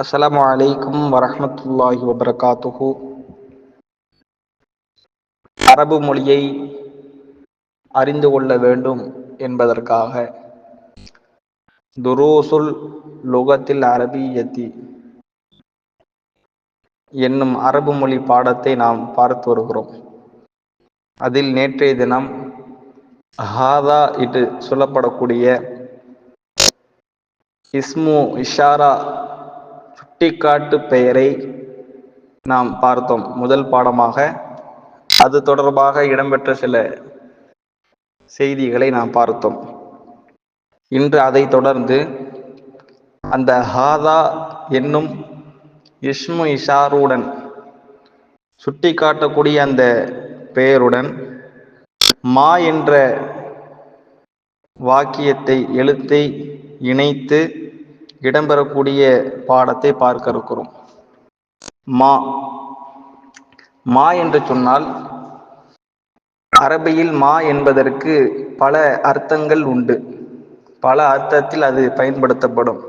அஸ்ஸலாமு அலைக்கும் வரஹ்மத்துல்லாஹி வபரகாத்துஹு. அரபு மொழியை அறிந்து கொள்ள வேண்டும் என்பதற்காக துரோசுல் லுகத்தில் அரபியத்தி என்னும் அரபு மொழி பாடத்தை நாம் பார்த்து வருகிறோம். அதில் நேற்றைய தினம் ஹாதா இட்டு சொல்லப்படக்கூடிய இஸ்மு இஷாரா சுட்டிக்காட்டு பெயரை நாம் பார்த்தோம் முதல் பாடமாக. அது தொடர்பாக இடம்பெற்ற சில செய்திகளை நாம் பார்த்தோம். இன்று அதை தொடர்ந்து அந்த ஹாதா என்னும் இஸ்மு இஷாருடன் சுட்டிக்காட்டக்கூடிய அந்த பெயருடன் மா என்ற வாக்கியத்தை எழுத்தை இணைத்து இடம்பெறக்கூடிய பாடத்தை பார்க்க இருக்கிறோம். மா. மா என்று சொன்னால் அரபியில் மா என்பதற்கு பல அர்த்தங்கள் உண்டு. பல அர்த்தத்தில் அது பயன்படுத்தப்படும்.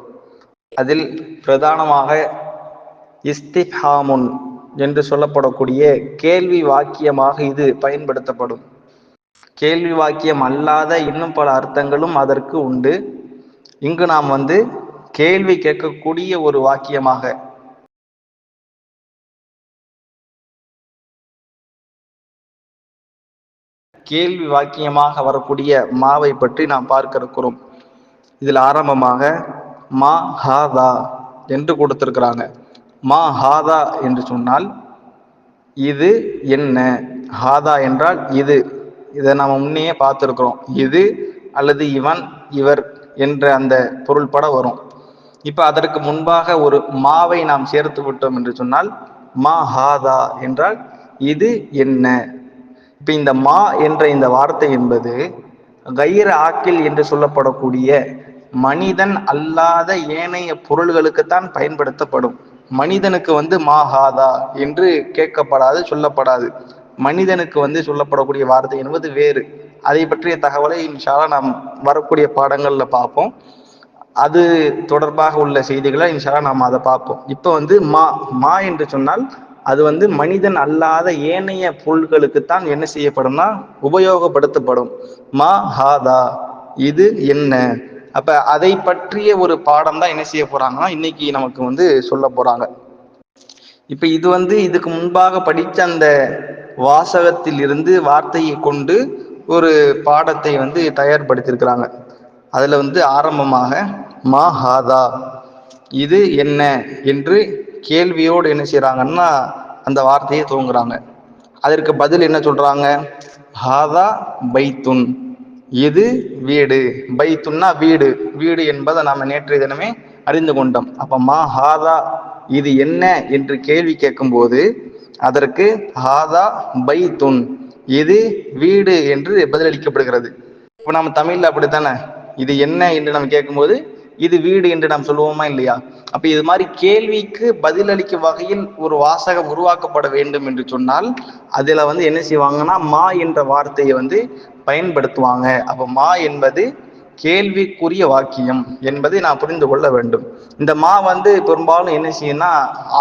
அதில் பிரதானமாக இஸ்திஹாமுன் என்று சொல்லப்படக்கூடிய கேள்வி வாக்கியமாக இது பயன்படுத்தப்படும். கேள்வி வாக்கியம் அல்லாத இன்னும் பல அர்த்தங்களும் அதற்கு உண்டு. இங்கு நாம் வந்து கேள்வி கேட்கக்கூடிய ஒரு வாக்கியமாக. கேள்வி வாக்கியமாக வரக்கூடிய மாவை பற்றி நாம் பார்க்க இருக்கிறோம். இதில் ஆரம்பமாக மா ஹாதா என்று கொடுத்திருக்கிறாங்க. மா ஹாதா என்று சொன்னால் இது என்ன? ஹாதா என்றால் இது. இதை நாம் முன்னையே பார்த்துருக்குறோம். இது அல்லது இவன் இவர் என்ற அந்த பொருள்பட வரும். இப்ப அதற்கு முன்பாக ஒரு மாவை நாம் சேர்த்து விட்டோம் என்று சொன்னால் மா ஹாதா என்றால் இது என்ன? இப்ப இந்த மா என்ற இந்த வார்த்தை என்பது கயிறு ஆக்கில் என்று சொல்லப்படக்கூடிய மனிதன் அல்லாத ஏனைய பொருள்களுக்குத்தான் பயன்படுத்தப்படும். மனிதனுக்கு வந்து மா ஹாதா என்று கேட்கப்படாது சொல்லப்படாது. மனிதனுக்கு வந்து சொல்லப்படக்கூடிய வார்த்தை என்பது வேறு. அதை பற்றிய தகவலை இன்ஷாலா நாம் வரக்கூடிய பாடங்கள்ல பார்ப்போம். அது தொடர்பாக உள்ள செய்திகளை இன்ஷாலா நாம் அதை பார்ப்போம். இப்போ வந்து மா மா என்று சொன்னால் அது வந்து மனிதன் அல்லாத ஏனைய பொருள்களுக்குத்தான் என்ன செய்யப்படும்னா உபயோகப்படுத்தப்படும். மா ஹாதா இது என்ன? அப்ப அதை பற்றிய ஒரு பாடம் தான் என்ன செய்ய போறாங்கன்னா இன்னைக்கு நமக்கு வந்து சொல்ல போறாங்க. இப்ப இது வந்து இதுக்கு முன்பாக படித்த அந்த வாசகத்தில் இருந்து வார்த்தையை கொண்டு ஒரு பாடத்தை வந்து தயார்படுத்தியிருக்கிறாங்க. அதில் வந்து ஆரம்பமாக மா ஹாதா. இது என்ன என்று கேள்வியோடு என்ன செய்கிறாங்கன்னா அந்த வார்த்தையை துவங்குறாங்க. அதற்கு பதில் என்ன சொல்கிறாங்க ஹாதா பைத்துன். இது வீடு. பைத்துன்னா வீடு. வீடு என்பதை நாம் நேற்றைய தினமே அறிந்து கொண்டோம். அப்போ மா ஹாதா இது என்ன என்று கேள்வி கேட்கும்போது அதற்கு ஹாதா பைத்துன். இது வீடு என்று பதிலளிக்கப்படுகிறது. இப்போ நம்ம தமிழில் அப்படித்தானே? இது என்ன என்று நம்ம கேட்கும்போது இது வீடு என்று நாம் சொல்லுவோமா இல்லையா? அப்ப இது மாதிரி கேள்விக்கு பதிலளிக்கும் வகையில் ஒரு வாசகம் உருவாக்கப்பட வேண்டும் என்று சொன்னால் அதுல வந்து என்ன செய்வாங்கன்னா மா என்ற வார்த்தையை வந்து பயன்படுத்துவாங்க. அப்ப மா என்பது கேள்விக்குரிய வாக்கியம் என்பதை நான் புரிந்து கொள்ள வேண்டும். இந்த மா வந்து பெரும்பாலும் என்ன செய்யும்னா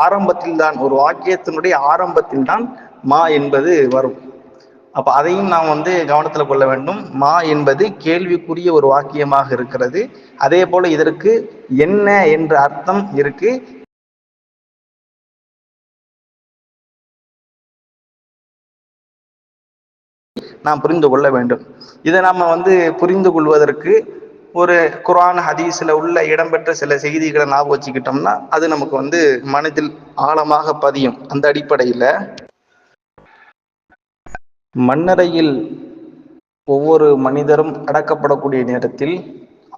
ஆரம்பத்தில் தான் ஒரு வாக்கியத்தினுடைய ஆரம்பத்தில் தான் மா என்பது வரும். அப்ப அதையும் நாம் வந்து கவனத்தில் கொள்ள வேண்டும். மா என்பது கேள்விக்குரிய ஒரு வாக்கியமாக இருக்கிறது. அதே போல இதற்கு என்ன என்ற அர்த்தம் இருக்கு. நாம் புரிந்து கொள்ள வேண்டும். இதை நாம் வந்து புரிந்து கொள்வதற்கு ஒரு குரான் ஹதீஸில் உள்ள இடம்பெற்ற சில செய்திகளை ஞாபகம் வச்சுக்கிட்டோம்னா அது நமக்கு வந்து மனதில் ஆழமாக பதியும். அந்த அடிப்படையில மண்ணறையில் ஒவ்வொரு மனிதரும் அடக்கப்படக்கூடிய நேரத்தில்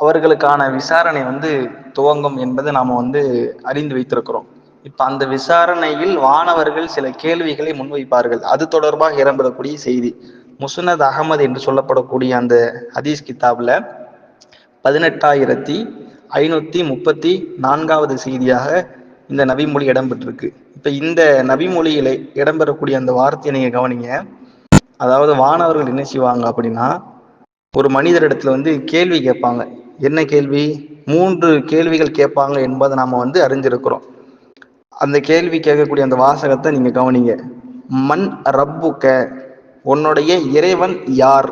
அவர்களுக்கான விசாரணை வந்து துவங்கும் என்பதை நாம் வந்து அறிந்து வைத்திருக்கிறோம். இப்ப அந்த விசாரணையில் வானவர்கள் சில கேள்விகளை முன்வைப்பார்கள். அது தொடர்பாக இடம்பெறக்கூடிய செய்தி. முசுனத் அகமது என்று சொல்லப்படக்கூடிய அந்த ஹதீஸ் கிதாப்ல பதினெட்டாயிரத்தி ஐநூத்தி முப்பத்தி நான்காவது செய்தியாக இந்த நபிமொழி இடம்பெற்றிருக்கு. இப்ப இந்த நபிமொழியில இடம்பெறக்கூடிய அந்த வார்த்தையை நீங்க கவனிங்க. அதாவது வானவர்கள் என்ன செய்வாங்க அப்படின்னா ஒரு மனிதரிடத்துல வந்து கேள்வி கேட்பாங்க. என்ன கேள்வி? மூன்று கேள்விகள் கேட்பாங்க என்பதை நாம வந்து அறிஞ்சிருக்கிறோம். அந்த கேள்வி கேட்கக்கூடிய அந்த வாசகத்தை நீங்க கவனிங்க. மண் ரப்புக்க உன்னுடைய இறைவன் யார்?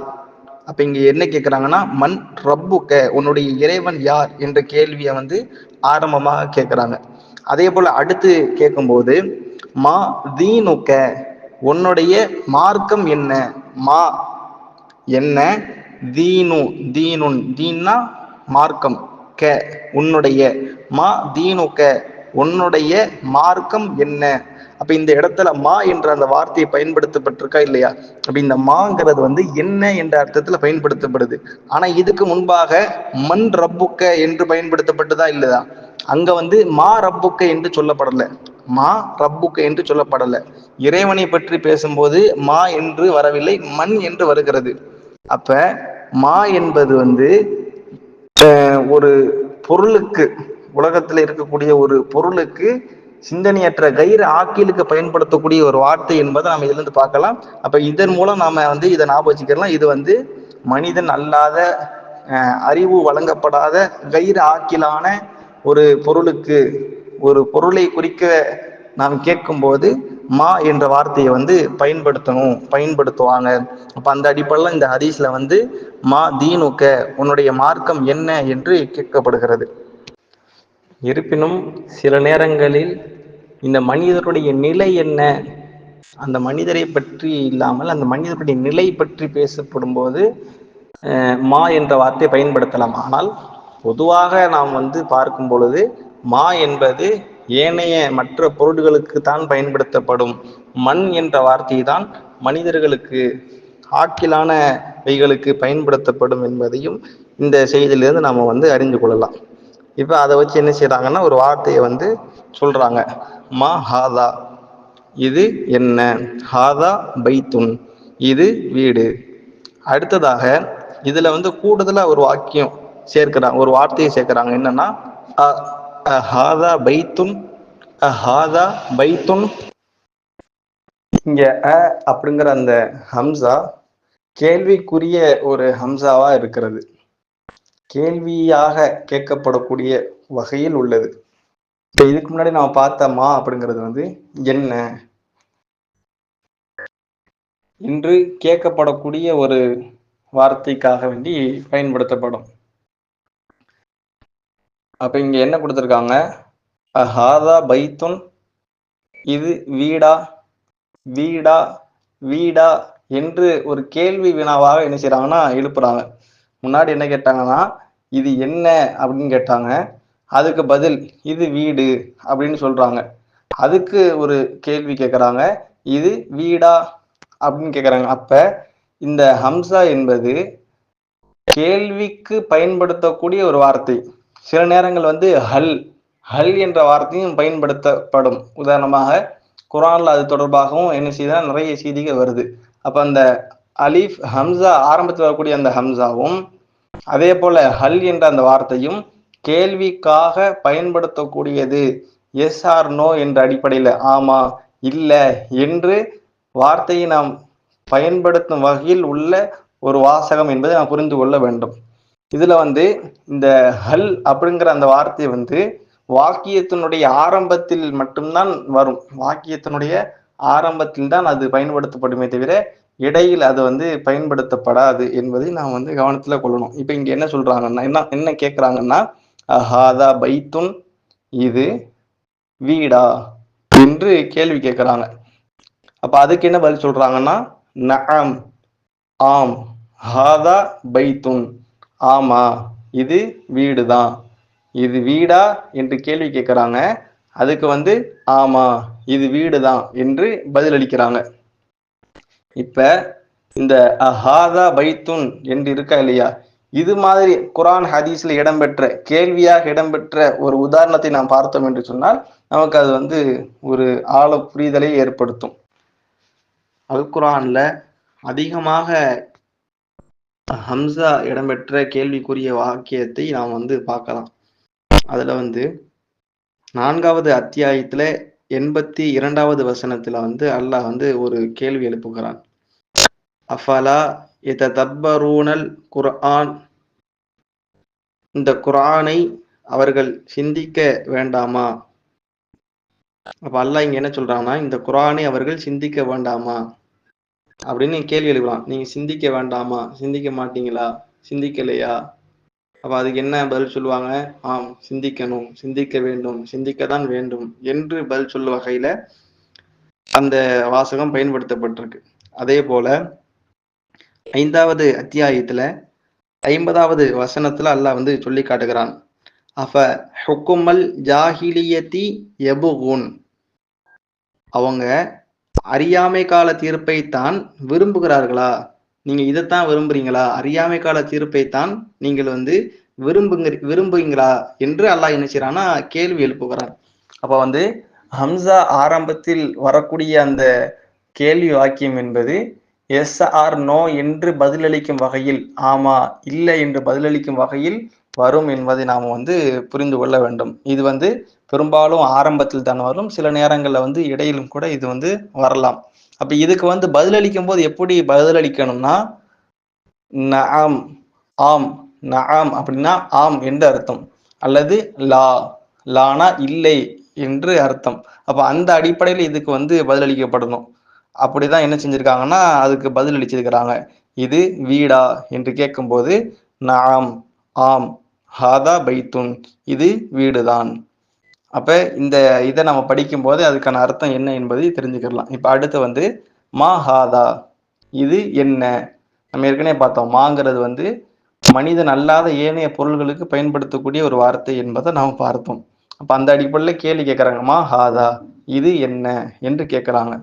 அப்ப இங்க என்ன கேட்கிறாங்கன்னா மண் ரப்புக்க உன்னுடைய இறைவன் யார் என்ற கேள்வியை வந்து ஆரம்பமாக கேட்கிறாங்க அதே போல அடுத்து கேட்கும்போது மா தீனுக்க உன்னுடைய மார்க்கம் என்ன? மா. என்ன? தீனு. தீனுன். தீன்னா மார்க்கம். க. உன்னுடைய. மா தீனு க. உன்னுடைய மார்க்கம் என்ன? அப்ப இந்த இடத்துல மா என்ற அந்த வார்த்தையை பயன்படுத்தப்பட்டிருக்கா இல்லையா? அப்ப இந்த மாங்கிறது வந்து என்ன என்ற அர்த்தத்துல பயன்படுத்தப்படுது. ஆனா இதுக்கு முன்பாக மண் ரப்புக்க என்று பயன்படுத்தப்பட்டதா இல்லதா அங்க வந்து மா ரப்புக்க என்று சொல்லப்படல. மா ரப்புக்கு என்று சொல்லப்படலை. இறைவனை பற்றி பேசும்போது மா என்று வரவில்லை மண் என்று வருகிறது. அப்ப மா என்பது வந்து ஒரு பொருளுக்கு உலகத்தில் இருக்கக்கூடிய ஒரு பொருளுக்கு சிந்தனையற்ற கயிறு ஆக்கிலுக்கு பயன்படுத்தக்கூடிய ஒரு வார்த்தை என்பதை நம்ம இதுல இருந்து பார்க்கலாம். அப்ப இதன் மூலம் நாம வந்து இதை ஞாபகம் வச்சுக்கலாம் இது வந்து மனிதன் அல்லாத அறிவு வழங்கப்படாத கயிறு ஆக்கிலான ஒரு பொருளுக்கு ஒரு பொருளை குறிக்க நாம் கேட்கும்போது மா என்ற வார்த்தையை வந்து பயன்படுத்தணும் பயன்படுத்துவாங்க. அப்ப அந்த அடிப்படையில் இந்த ஹதீஸ்ல வந்து மா தீனுக்க உன்னுடைய மார்க்கம் என்ன? என்று கேட்கப்படுகிறது. இருப்பினும் சில நேரங்களில் இந்த மனிதருடைய நிலை என்ன? அந்த மனிதரை பற்றி இல்லாமல் அந்த மனிதருடைய நிலை பற்றி பேசப்படும் போது மா என்ற வார்த்தை பயன்படுத்தலாம். ஆனால் பொதுவாக நாம் வந்து பார்க்கும் பொழுது மா என்பது ஏனைய மற்ற பொருட்களுக்கு தான் பயன்படுத்தப்படும் மண் என்ற வார்த்தை தான் மனிதர்களுக்கு ஆக்கிலான வைகளுக்கு பயன்படுத்தப்படும் என்பதையும் இந்த செய்தியிலிருந்து நாம் வந்து அறிந்து கொள்ளலாம். இப்போ அதை வச்சு என்ன செய்கிறாங்கன்னா ஒரு வார்த்தையை வந்து சொல்கிறாங்க மா ஹாதா இது என்ன? ஹாதா பைத்துன் இது வீடு. அடுத்ததாக இதில் வந்து கூடுதலாக ஒரு வாக்கியம் சேர்க்கிறாங்க ஒரு வார்த்தையை சேர்க்கிறாங்க. என்னன்னா ஹாதா பைத்துன் ஹாதா பைத்துன். இங்க அ அப்படிங்கிற அந்த ஹம்சா கேள்விக்குரிய ஒரு ஹம்சாவா இருக்கிறது. கேள்வியாக கேட்கப்படக்கூடிய வகையில் உள்ளது. இப்போ இதுக்கு முன்னாடி நம்ம பார்த்த மா அப்படிங்கிறது வந்து என்ன? இன்று கேட்கப்படக்கூடிய ஒரு வார்த்தைக்காக வேண்டி பயன்படுத்தப்படும். அப்போ இங்கே என்ன கொடுத்துருக்காங்க? ஹாதா பைத்துன் இது வீடா? வீடா? வீடா? என்று ஒரு கேள்வி வினாவாக என்ன செய்கிறாங்கன்னா எழுப்புறாங்க. முன்னாடி என்ன கேட்டாங்கன்னா இது என்ன அப்படின்னு கேட்டாங்க. அதுக்கு பதில் இது வீடு அப்படின்னு சொல்கிறாங்க அதுக்கு ஒரு கேள்வி கேட்குறாங்க இது வீடா? அப்படின்னு கேட்குறாங்க அப்போ இந்த ஹம்சா என்பது கேள்விக்கு பயன்படுத்தக்கூடிய ஒரு வார்த்தை. சில நேரங்கள் வந்து ஹல் ஹல் என்ற வார்த்தையும் பயன்படுத்தப்படும். உதாரணமாக குரானில் அது தொடர்பாகவும் என்ன செய்தால் நிறைய செய்திகள் வருது. அப்போ அந்த அலீஃப் ஹம்சா ஆரம்பத்தில் வரக்கூடிய அந்த ஹம்சாவும் அதே போல ஹல் என்ற அந்த வார்த்தையும் கேள்விக்காக பயன்படுத்தக்கூடியது. எஸ் ஆர் நோ என்ற அடிப்படையில் ஆமா இல்லை என்று வார்த்தையை நாம் பயன்படுத்தும் வகையில் உள்ள ஒரு வாசகம் என்பதை நாம் புரிந்து கொள்ள வேண்டும். இதுல வந்து இந்த ஹல் அப்படிங்கிற அந்த வார்த்தை வந்து வாக்கியத்தினுடைய ஆரம்பத்தில் மட்டும்தான் வரும். வாக்கியத்தினுடைய ஆரம்பத்தில் தான் அது பயன்படுத்தப்படுமே தவிர இடையில் அது வந்து பயன்படுத்தப்படாது என்பதை நாம் வந்து கவனத்துல கொள்ளணும். இப்ப இங்க என்ன சொல்றாங்கன்னா என்ன என்ன கேட்குறாங்கன்னா அஹாதா பைத்துன் இது வீடா என்று கேள்வி கேட்கிறாங்க அப்ப அதுக்கு என்ன பதில் சொல்றாங்கன்னா நம் ஆம் ஹாதா பைத்துன். ஆமா இது வீடு தான் இது வீடா என்று கேள்வி கேட்குறாங்க. அதுக்கு வந்து ஆமா இது வீடு தான் என்று பதிலளிக்கிறாங்க. இப்ப இந்த அஹாதா பைத்துன் என்று இருக்கா இல்லையா? இது மாதிரி குரான் ஹதீஸ்ல இடம்பெற்ற கேள்வியாக இடம்பெற்ற ஒரு உதாரணத்தை நாம் பார்த்தோம் என்று சொன்னால் நமக்கு அது வந்து ஒரு ஆழ புரிதலை ஏற்படுத்தும். அல் குரான்ல அதிகமாக ஹம்சா இடம்பெற்ற கேள்விக்குரிய வாக்கியத்தை நாம் வந்து பார்க்கலாம். அதுல வந்து நான்காவது அத்தியாயத்துல எண்பத்தி இரண்டாவது வசனத்துல வந்து அல்லாஹ் வந்து ஒரு கேள்வி எழுப்புகிறான். அஃபலா இத தப்பரூனல் குர்ஆன்? இந்த குரானை அவர்கள் சிந்திக்க வேண்டாமா? அப்ப அல்லாஹ் இங்க என்ன சொல்றாங்கன்னா இந்த குரானை அவர்கள் சிந்திக்க வேண்டாமா? அப்படின்னு கேள்வி எழுப்பலாம் நீங்க சிந்திக்க வேண்டாமா? சிந்திக்க மாட்டீங்களா? சிந்திக்கலையா? அப்ப அதுக்கு என்ன பதில் சொல்லுவாங்க? ஆம் சிந்திக்கணும். சிந்திக்க வேண்டும். சிந்திக்கத்தான் வேண்டும் என்று பதில் சொல்லும் வகையில அந்த வாசகம் பயன்படுத்தப்பட்டிருக்கு. அதே போல ஐந்தாவது அத்தியாயத்துல ஐம்பதாவது வசனத்துல அல்லாஹ் வந்து சொல்லி காட்டுகிறான். அஃப ஹுக்குமல் ஜாஹிலியத்தி எபுகுன் அவங்க அறியாமை கால தீர்ப்பை தான் விரும்புகிறார்களா? நீங்க இதைத்தான் விரும்புறீங்களா? அறியாமை கால தீர்ப்பை தான் நீங்கள் வந்து விரும்புங்க விரும்புகிறீங்களா? என்று அல்லாஹ் என்ன செய்யறான்னா கேள்வி எழுப்புகிறார் அப்ப வந்து ஹம்சா ஆரம்பத்தில் வரக்கூடிய அந்த கேள்வி வாக்கியம் என்பது எஸ் ஆர் நோ என்று பதிலளிக்கும் வகையில் ஆமா இல்லை என்று பதிலளிக்கும் வகையில் வரும் என்பதை நாம் வந்து புரிந்து கொள்ள வேண்டும். இது வந்து பெரும்பாலும் ஆரம்பத்தில் தான் வரும். சில நேரங்களில் வந்து இடையிலும் கூட இது வந்து வரலாம். அப்போ இதுக்கு வந்து பதிலளிக்கும் போது எப்படி பதிலளிக்கணும்னா நாம் ஆம் நாம் அப்படின்னா ஆம் என்று அர்த்தம். அல்லது லா லானா இல்லை என்று அர்த்தம். அப்போ அந்த அடிப்படையில் இதுக்கு வந்து பதிலளிக்கப்படணும். அப்படிதான் என்ன செஞ்சிருக்காங்கன்னா அதுக்கு பதில் அளிச்சிருக்கிறாங்க இது வீடா என்று கேட்கும்போது நாம் ஆம் ஹாதா பைத்துன் இது வீடுதான். அப்போ இந்த இதை நம்ம படிக்கும்போது அதுக்கான அர்த்தம் என்ன என்பதை தெரிஞ்சுக்கிடலாம் இப்போ அடுத்து வந்து மா ஹாதா இது என்ன? நம்ம ஏற்கனவே பார்த்தோம். மாங்கிறது வந்து மனிதன் அல்லாத ஏனைய பொருள்களுக்கு பயன்படுத்தக்கூடிய ஒரு வார்த்தை என்பதை நாம் பார்த்தோம். அப்போ அந்த அடிப்படையில் கேள்வி கேட்குறாங்க மா ஹாதா இது என்ன? என்று கேட்குறாங்க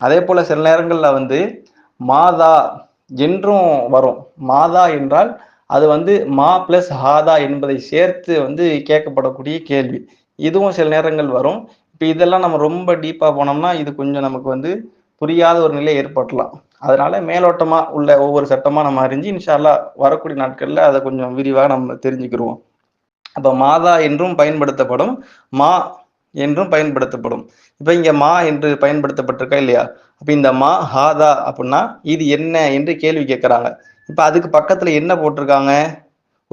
அதே போல் சில நேரங்களில் வந்து மாதா என்றும் வரும். மாதா என்றால் அது வந்து மா பிளஸ் ஹாதா என்பதை சேர்த்து வந்து கேட்கப்படக்கூடிய கேள்வி. இதுவும் சில நேரங்கள் வரும். இப்போ இதெல்லாம் நம்ம ரொம்ப டீப்பாக போனோம்னா இது கொஞ்சம் நமக்கு வந்து புரியாத ஒரு நிலை ஏற்படலாம். அதனால மேலோட்டமா உள்ள ஒவ்வொரு சட்டமா நம்ம அறிஞ்சு இன்ஷால்லா வரக்கூடிய நாட்கள்ல அதை கொஞ்சம் விரிவாக நம்ம தெரிஞ்சுக்கிருவோம். அப்ப மாதா என்றும் பயன்படுத்தப்படும் மா என்றும் பயன்படுத்தப்படும். இப்ப இங்க மா என்று பயன்படுத்தப்பட்டிருக்கா இல்லையா? அப்ப இந்த மா ஹாதா அப்படின்னா இது என்ன என்று கேள்வி கேட்கிறாங்க. இப்ப அதுக்கு பக்கத்துல என்ன போட்டிருக்காங்க?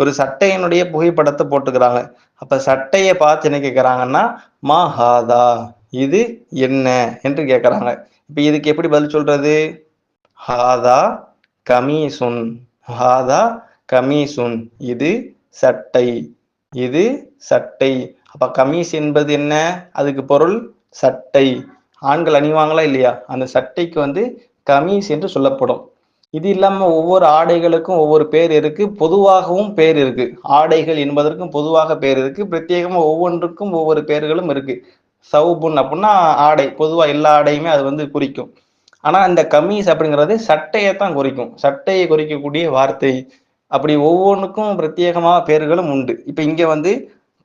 ஒரு சட்டையினுடைய புகைப்படத்தை போட்டுக்கிறாங்க. அப்ப சட்டையை பார்த்து என்ன கேட்கறாங்கன்னா மா ஹாதா இது என்ன? என்று கேட்கறாங்க இப்ப இதுக்கு எப்படி பதில் சொல்றது? ஹாதா கமீசுன் ஹாதா கமீசுன் இது சட்டை இது சட்டை. அப்ப கமீஸ் என்பது என்ன? அதுக்கு பொருள் சட்டை. ஆண்கள் அணிவாங்களா இல்லையா? அந்த சட்டைக்கு வந்து கமீஸ் என்று சொல்லப்படும். இது இல்லாம ஒவ்வொரு ஆடைகளுக்கும் ஒவ்வொரு பேர் இருக்கு. பொதுவாகவும் பேர் இருக்கு. ஆடைகள் என்பதற்கும் பொதுவாக பேர் இருக்கு. பிரத்யேகமா ஒவ்வொன்றுக்கும் ஒவ்வொரு பேர்களும் இருக்கு. சவுபுன் அப்படின்னா ஆடை. பொதுவா எல்லா ஆடையுமே அது வந்து குறிக்கும். ஆனா இந்த கமீஸ் அப்படிங்கிறது சட்டையை தான் குறிக்கும். சட்டையை குறிக்கக்கூடிய வார்த்தை. அப்படி ஒவ்வொன்றுக்கும் பிரத்யேகமாக பேர்களும் உண்டு. இப்ப இங்க வந்து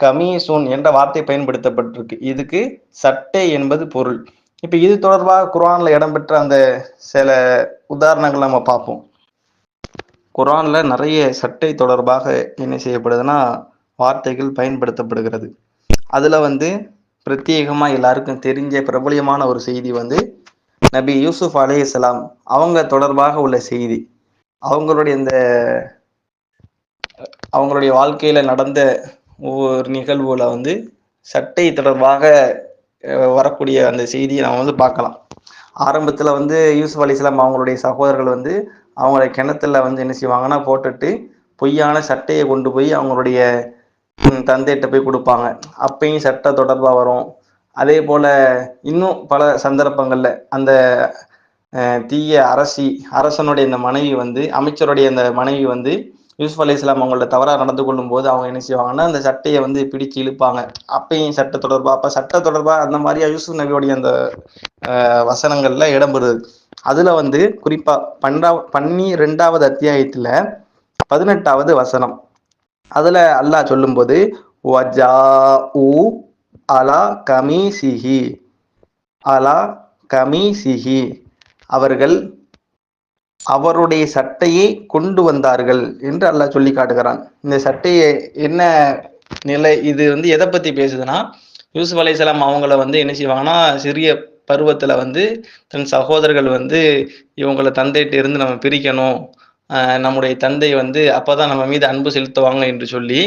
கமீசூன் என்ற வார்த்தை பயன்படுத்தப்பட்டிருக்கு. இதுக்கு சட்டை என்பது பொருள். இப்ப இது தொடர்பாக குரான்ல இடம்பெற்ற அந்த சில உதாரணங்கள் நம்ம பார்ப்போம். குரான்ல நிறைய சட்டை தொடர்பாக என்ன செய்யப்படுதுன்னா வார்த்தைகள் பயன்படுத்தப்படுகிறது. அதுல வந்து பிரத்யேகமா எல்லாருக்கும் தெரிஞ்ச பிரபலியமான ஒரு செய்தி வந்து நபி யூசுப் அலைஹிஸ்ஸலாம் அவங்க தொடர்பாக உள்ள செய்தி. அவங்களுடைய இந்த அவங்களுடைய வாழ்க்கையில நடந்த ஒவ்வொரு நிகழ்வுல வந்து சட்டை தொடர்பாக வரக்கூடிய அந்த செய்தியை நம்ம வந்து பார்க்கலாம். ஆரம்பத்தில் வந்து யூசுப் அலிஸ்லாம் அவங்களுடைய சகோதரர்கள் வந்து அவங்கள கிணத்துல வந்து என்ன செய்வாங்கன்னா போட்டுட்டு பொய்யான சட்டையை கொண்டு போய் அவங்களுடைய தந்தையிட்ட போய் கொடுப்பாங்க. அப்பயும் சட்டை தொடர்பாக வரும். அதே போல் இன்னும் பல சந்தர்ப்பங்களில் அந்த தீய அரசி அரசனுடைய இந்த மனைவி வந்து அமைச்சருடைய அந்த மனைவி வந்து யூசுப் அலி இஸ்லாம் அவங்கள்ட்ட தவறாக நடந்து கொள்ளும் போது அவங்க என்ன செய்வாங்கன்னா அந்த சட்டையை வந்து பிடிச்சு இழுப்பாங்க. அப்பயும் சட்ட தொடர்பா அப்ப சட்ட தொடர்பா அந்த மாதிரியா யூசுப் நபியோடைய அந்த வசனங்கள்ல இடம்பெறுது. அதுல வந்து குறிப்பா பன்னி ரெண்டாவது அத்தியாயத்துல பதினெட்டாவது வசனம். அதுல அல்லாஹ் சொல்லும்போது வஜாஉ அலா கமீசிஹி. அலா கமீசிஹி. அவர்கள் அவருடைய சட்டையை கொண்டு வந்தார்கள் என்று அல்லாஹ் சொல்லி காட்டுகிறான். இந்த சட்டையை என்ன நிலை இது வந்து எதை பத்தி பேசுதுன்னா யூசுப் அலைஹிஸ்ஸலாம் அவங்கள வந்து என்ன செய்வாங்கன்னா சிறிய பருவத்துல வந்து தன் சகோதரர்கள் வந்து இவங்களை தந்தைகிட்ட இருந்து நம்ம பிரிக்கணும். நம்முடைய தந்தை வந்து அப்பதான் நம்ம மீது அன்பு செலுத்துவாங்க என்று சொல்லி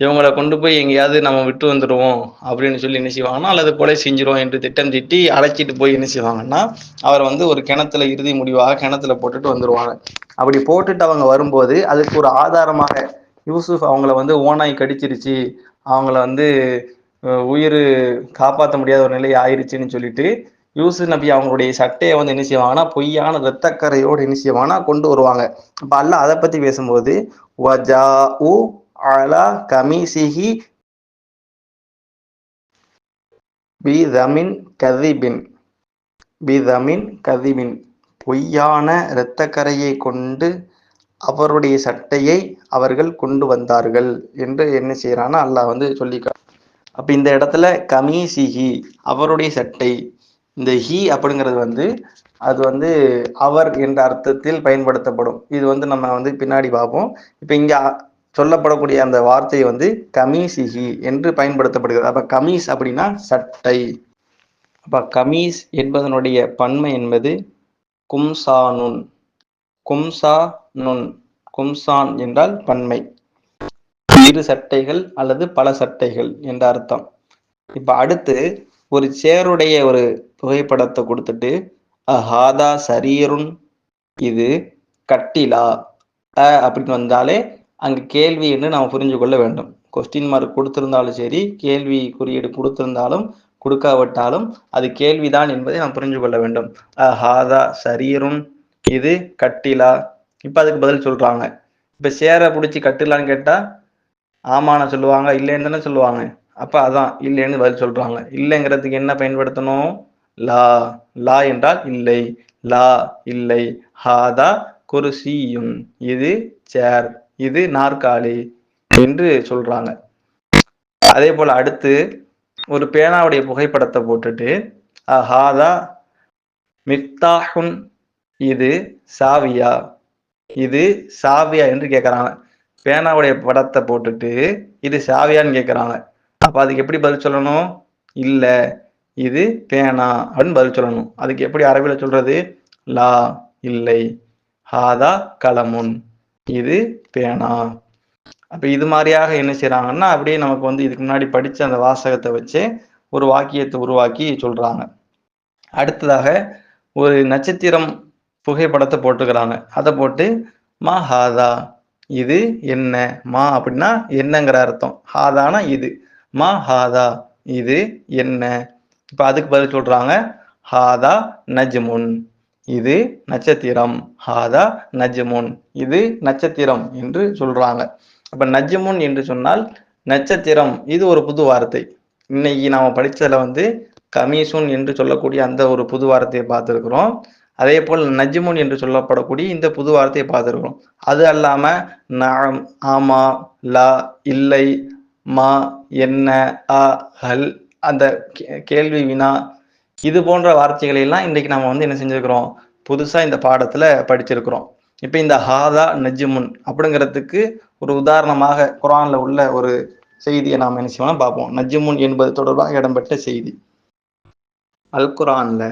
இவங்களை கொண்டு போய் எங்கேயாவது நம்ம விட்டு வந்துடுவோம் அப்படின்னு சொல்லி என்ன செய்வாங்கன்னா அல்லது கொலை செஞ்சிருவோம் என்று திட்டம் திட்டி அழைச்சிட்டு போய் என்ன செய்வாங்கன்னா அவர் வந்து ஒரு கிணத்துல இறுதி முடிவாக கிணத்துல போட்டுட்டு வந்துடுவாங்க அப்படி போட்டுட்டு அவங்க வரும்போது அதுக்கு ஒரு ஆதாரமாக யூசுஃப் அவங்கள வந்து ஓனாய் கடிச்சிருச்சு. அவங்கள வந்து உயிர் காப்பாற்ற முடியாத ஒரு நிலை ஆயிருச்சுன்னு சொல்லிட்டு யூசு நபி அவங்களுடைய சட்டையை வந்து என்ன செய்வாங்கன்னா பொய்யான இரத்தக்கரையோடு என்ன செய்வாங்கன்னா கொண்டு வருவாங்க. அப்போ அல்ல அதை பற்றி பேசும்போது வஜா உ அலா கமிசிஹி பிதமின் கதிபின் பிதமின் கதிபின் பொய்யான இரத்தக்கரையை கொண்டு அவருடைய சட்டையை அவர்கள் கொண்டு வந்தார்கள் என்று என்ன செய்யறான்னா அல்லாஹ் வந்து சொல்லிக்க அப்ப இந்த இடத்துல கமிசிஹி அவருடைய சட்டை இந்த ஹி அப்படிங்கிறது வந்து அது வந்து அவர் என்ற அர்த்தத்தில் பயன்படுத்தப்படும். இது வந்து நம்ம வந்து பின்னாடி பார்ப்போம். இப்போ இங்கே சொல்லப்படக்கூடிய அந்த வார்த்தை வந்து கமீசிஹி என்று பயன்படுத்தப்படுகிறது. அப்ப கமீஸ் அப்படின்னா சட்டை. அப்ப கமீஸ் என்பதனுடைய பன்மை என்பது கும்சானுன். கும்சா நுண் கும்சான் என்றால் பன்மை. இரு சட்டைகள் அல்லது பல சட்டைகள் என்ற அர்த்தம். இப்ப அடுத்து ஒரு சேருடைய ஒரு புகைப்படத்தை கொடுத்துட்டு அஹாதா சரீருன் இது கட்டிலா? அ அப்படின்னு வந்தாலே அங்கு கேள்வி என்று நாம் புரிஞ்சு கொள்ள வேண்டும். கொஸ்டின் மார்க் கொடுத்திருந்தாலும் சரி கேள்வி குறியீடு கொடுத்திருந்தாலும் கொடுக்காவிட்டாலும் அது கேள்விதான் என்பதை நாம் புரிஞ்சு கொள்ள வேண்டும். ஹாதா சரீரும் இது கட்டிலா? இப்ப அதுக்கு பதில் சொல்றாங்க. இப்ப சேரை பிடிச்சி கட்டிலான்னு கேட்டா ஆமான சொல்லுவாங்க இல்லைன்னு தானே சொல்லுவாங்க. அப்ப அதான் இல்லைன்னு பதில் சொல்றாங்க. இல்லைங்கிறதுக்கு என்ன பயன்படுத்தணும்? லா. லா என்றால் இல்லை. லா இல்லை. ஹாதா குருசியும் இது சேர். இது நாற்காலி என்று சொல்றாங்க. அதே போல அடுத்து ஒரு பேனாவுடைய புகைப்படத்தை போட்டுட்டு ஹாதா மித்தாஹுன் இது சாவியா இது சாவியா என்று கேட்கறாங்க பேனாவுடைய படத்தை போட்டுட்டு இது சாவியான்னு கேட்கறாங்க அப்ப அதுக்கு எப்படி பதில் சொல்லணும்? இல்ல இது பேனா அப்படின்னு பதில் சொல்லணும். அதுக்கு எப்படி அரபியில் சொல்றது? லா இல்லை ஹாதா கலமுன். இது பேனா. அப்ப இது மாதிரியாக என்ன செய்யறாங்கன்னா அப்படியே நமக்கு வந்து இதுக்கு முன்னாடி படிச்ச அந்த வாசகத்தை வச்சு ஒரு வாக்கியத்தை உருவாக்கி சொல்றாங்க. அடுத்ததாக ஒரு நட்சத்திரம் புகைப்படத்தை போட்டுக்கிறாங்க. அதை போட்டு மா ஹாதா இது என்ன? மா அப்படின்னா என்னங்கிற அர்த்தம். ஹாதானா இது. மா ஹாதா இது என்ன? இப்ப அதுக்கு பதில் சொல்றாங்க ஹாதா நஜ்முன். இது நட்சத்திரம். ஹாதா நஜ்முன். இது நட்சத்திரம் என்று சொல்றாங்க. அப்ப நஜ்முன் என்று சொன்னால் நட்சத்திரம். இது ஒரு புது வார்த்தை. இன்னைக்கு நாம படிச்சதுல வந்து கமீசுன் என்று சொல்லக்கூடிய அந்த ஒரு புது வார்த்தையை பார்த்துருக்குறோம். அதே போல் நஜ்முன் என்று சொல்லப்படக்கூடிய இந்த புது வார்த்தையை பார்த்துருக்குறோம். அது அல்லாம நாம் ஆமா லா இல்லை மா என்ன அ ஹல் அந்த கேள்வி வினா இது போன்ற வார்த்தைகளை எல்லாம் இன்றைக்கு நம்ம வந்து என்ன செஞ்சிருக்கிறோம்? புதுசா இந்த பாடத்துல படிச்சிருக்கிறோம். இப்ப இந்த ஹாதா நஜ்முன் அப்படிங்கிறதுக்கு ஒரு உதாரணமாக குரான்ல உள்ள ஒரு செய்தியை நாம் என்ன செய்வோம் பார்ப்போம். நஜ்முன் என்பது தொடர்பாக இடம்பெற்ற செய்தி. அல் குரானில்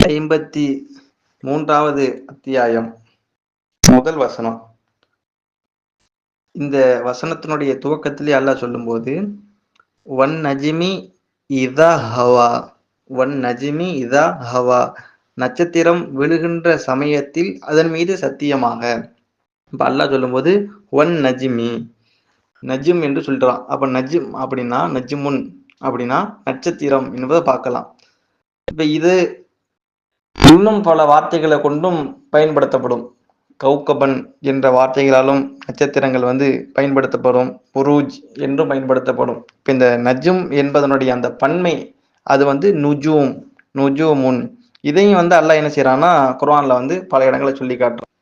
ஐம்பத்தி மூன்றாவது அத்தியாயம் முதல் வசனம். இந்த வசனத்தினுடைய துவக்கத்திலே அல்லாஹ் சொல்லும்போது ஒன் நஜிமி இதா ஹவா. ஒன் நஜிமி இதா ஹவா. நட்சத்திரம் விழுகின்ற சமயத்தில் அதன் மீது சத்தியமாக. இப்ப அல்லாஹ் சொல்லும்போது ஒன் நஜிமி. நஜிம் என்று சொல்றான். அப்ப நஜிம் அப்படின்னா நஜிமுன். அப்படின்னா நட்சத்திரம் என்பதை பார்க்கலாம். இப்ப இது இன்னும் பல வார்த்தைகளை கொண்டும் பயன்படுத்தப்படும். கௌகபன் என்ற வார்த்தைகளாலும் நட்சத்திரங்கள் வந்து பயன்படுத்தப்படும் புரூஜ் என்றும் பயன்படுத்தப்படும். இப்போ இந்த நஜும் என்பதனுடைய அந்த பன்மை அது வந்து நுஜூம் நுஜூமுன். இதையும் வந்து அல்லாஹ் என்ன செய்யறான்னா குரான்ல வந்து பல இடங்களை சொல்லி காட்டுறான்.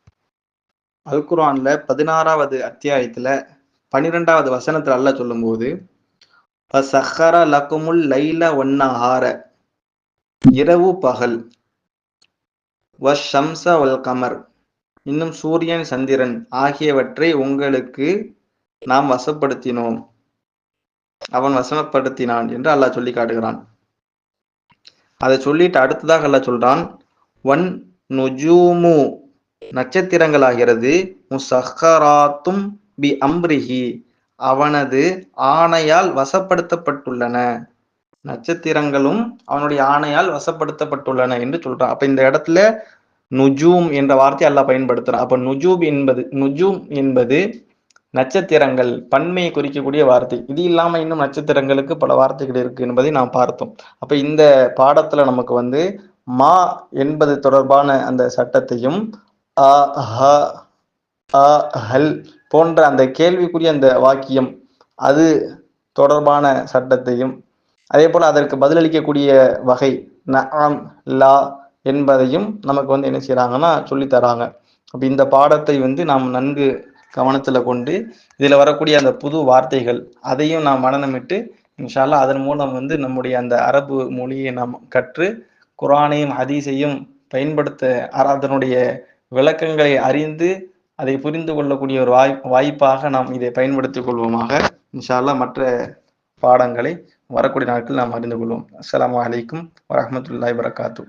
அல் குர்ஆன்ல பதினாறாவது அத்தியாயத்துல பனிரெண்டாவது வசனத்துல அல்லாஹ் சொல்லும்போது சஹர லக்குமுல் லைல ஒன்னஹார இரவு பகல். வஷம்ச வல் கமர் இன்னும் சூரியன் சந்திரன் ஆகியவற்றை உங்களுக்கு நாம் வசப்படுத்தினோம். அவன் வசமப்படுத்தினான் என்று அல்லாஹ் சொல்லி காட்டுகிறான். அதை சொல்லிட்டு அடுத்ததாக அல்லாஹ் சொல்றான் ஒன் நுஜூமு நட்சத்திரங்களாகிறது முசஹராத்தும் பி அம்ரிஹி அவனது ஆணையால் வசப்படுத்தப்பட்டுள்ளன. நட்சத்திரங்களும் அவனுடைய ஆணையால் வசப்படுத்தப்பட்டுள்ளன என்று சொல்றான். அப்ப இந்த இடத்துல நுஜூம் என்ற வார்த்தை அல்லாஹ் பயன்படுத்துறான். அப்ப நுஜூப் என்பது நுஜூம் என்பது நட்சத்திரங்கள் பன்மையை குறிக்கக்கூடிய வார்த்தை. இது இல்லாம இன்னும் நட்சத்திரங்களுக்கு பல வார்த்தைகள் இருக்கு என்பதை நாம் பார்த்தோம். அப்ப இந்த பாடத்துல நமக்கு வந்து மா என்பது தொடர்பான அந்த சட்டத்தையும் அ ஹ அ ஹல் போன்ற அந்த கேள்விக்குரிய அந்த வாக்கியம் அது தொடர்பான சட்டத்தையும் அதே போல அதற்கு பதிலளிக்கக்கூடிய வகை ந லா என்பதையும் நமக்கு வந்து என்ன செய்கிறாங்கன்னா சொல்லித்தராங்க தராங்க. இந்த பாடத்தை வந்து நாம் நன்கு கவனத்தில் கொண்டு இதில் வரக்கூடிய அந்த புது வார்த்தைகள் அதையும் நாம் மனநமிட்டு இன்ஷால்லா அதன் மூலம் வந்து நம்முடைய அந்த அரபு மொழியை நாம் கற்று குரானையும் ஹதீஸையும் பயன்படுத்த அதனுடைய விளக்கங்களை அறிந்து அதை புரிந்து கொள்ளக்கூடிய ஒரு வாய் வாய்ப்பாக நாம் இதை பயன்படுத்திக் கொள்வோமாக. இன்ஷால்லா மற்ற பாடங்களை வரக்கூடிய நாட்கள் நாம் அறிந்து கொள்வோம். அஸ்லாம் அலைக்கும் வரமத்துல்லாய் வரகாத்து